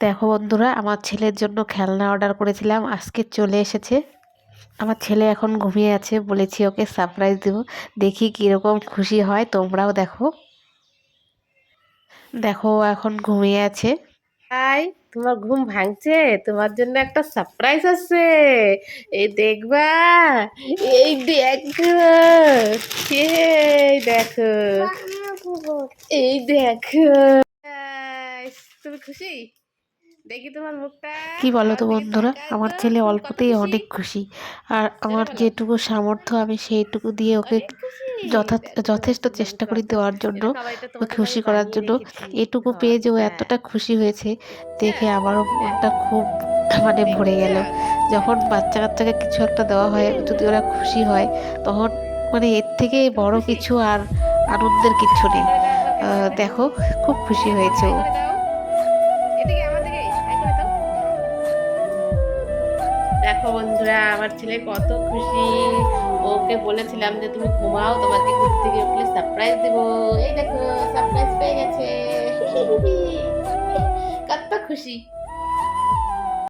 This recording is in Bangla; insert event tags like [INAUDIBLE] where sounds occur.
দেখো বন্ধুরা, আমার ছেলের জন্য খেলনা অর্ডার করেছিলাম, আজকে চলে এসেছে। আমার ছেলে এখন ঘুমিয়ে আছে, বলেছি ওকে সারপ্রাইজ দেব, দেখি কীরকম খুশি হয়, তোমরাও দেখো। দেখো এখন ঘুমিয়ে আছে। হাই, তোমার ঘুম ভাঙছে? তোমার জন্য একটা সারপ্রাইজ আছে এই দেখবা, এই দেখো এই দেখো এই দেখো। তুমি খুশি? দেখি তোমার মুখটা। কি বলো তো বন্ধুরা? আমার ছেলে অল্পতেই অনেক খুশি। আর আমার যেটুকু সামর্থ্য আমি সেইটুকু দিয়ে ওকে যথা যথেষ্ট চেষ্টা করি দেওয়ার জন্য ওকে খুশি করার জন্য। এটুকু পেয়ে যে ও হ্যাঁ। এতটা খুশি হয়েছে দেখে আমারও মনটা খুব মানে ভরে গেল। যখন বাচ্চা কাচ্চাকে কিছু একটা দেওয়া হয় যদি ওরা খুশি হয় তখন মানে এর থেকে বড় কিছু আর আনন্দের কিছু নেই। দেখো খুব খুশি হয়েছে ও। দেখো বন্ধুরা, আমার ছেলে কত খুশি। ওকে বলেছিলাম যে, তুমি ঘুমাও, তোমাকে ঘুম থেকে উঠলে সারপ্রাইজ দেবো। এই দেখো সারপ্রাইজ পেয়ে গেছে। [LAUGHS] কত খুশি।